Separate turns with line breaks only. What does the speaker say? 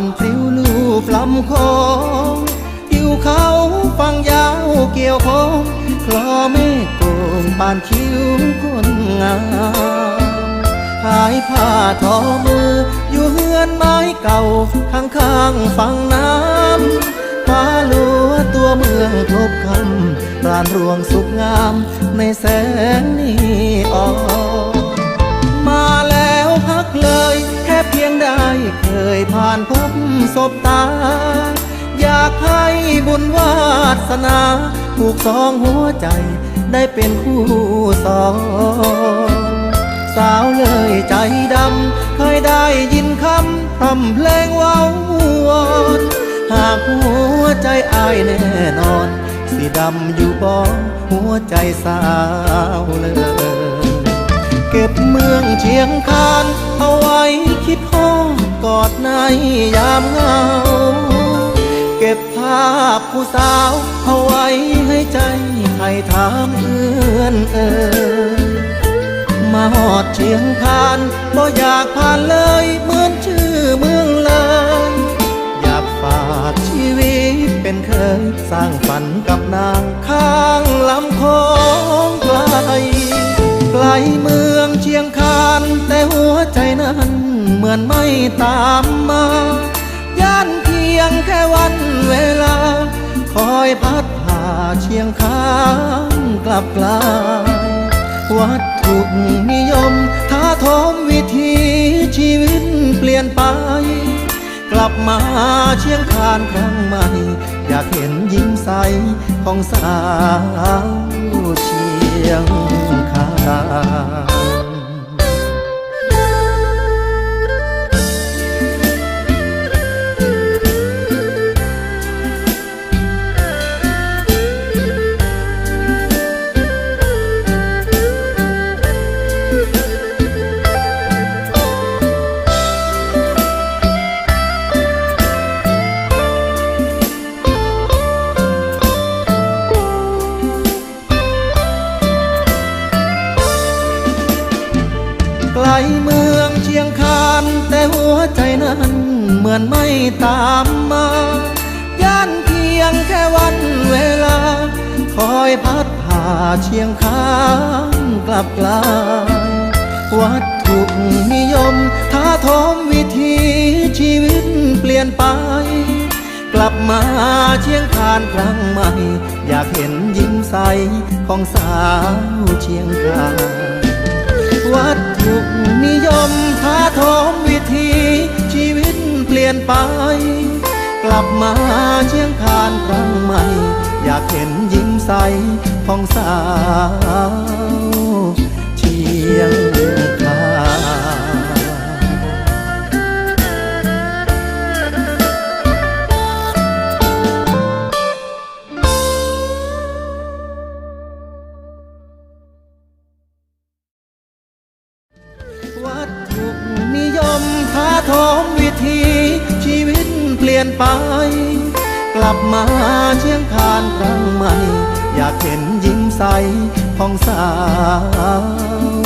านพริ้วลูบลำโคงทิวเขาฟังยาวเกี่ยวโคงคลอเมฆโกงปานคิ้วคนงามขายผ้าทอมือ อยู่เฮือนไม้เก่า ข้างข้างๆฝั่งน้ำฟ้าลัวตัวเมืองทบคำรานรวงสุขงามในแสงนีออน ผ่านพบศบตา อยากให้บุญวาสนาผูกสองหัวใจได้เป็นคู่สองสาวเลยใจดำ เคยได้ยินคำทำเพลงว้าวอนหากหัวใจอายแน่นอน สีดำอยู่บ่หัวใจสาวเลย เก็บเมืองเชียงคาน อดในยามเหงา เก็บภาพผู้สาวเอาไว้ให้ใจใครถามเอื้อนเอ่ยมาหอดเชียงคานบ่อยากผ่านเลยเหมือนชื่อเมืองเลย อยากฝากชีวิตเป็นเคยสร้าง มือนไม่ตามมาย่านเพียงแค่วันเวลา คอยพัดพาเชียงคานกลับกลายวัตถุนิยมท้าทมวิถีชีวิตเปลี่ยนไป กลับมาเชียงคานครั้งใหม่ อยากเห็นยิ้มใสของสาวเชียงคาน ชียงคานแต่หัวใจนั้นเหมือนไม่ตามมา ย่านเพียงแค่วันเวลา คอยพัดพาเชียงคานกลับกลายวัตถุนิยมท้าทมวิถีชีวิตเปลี่ยนไป กลับมาเชียงคานครั้งใหม่ อยากเห็นยิ้มใสของสาวเชียงคาน วัตถุนิยมท้าทมวิธีชีวิตเปลี่ยนไป กลับมาเชียงคานครั้งใหม่ อยากเห็นยิ้มใสของสา ท้าทมวิธีชีวิตเปลี่ยนไป กลับมาเชียงคานครั้งใหม่ อยากเห็นยิ้มใสของสาว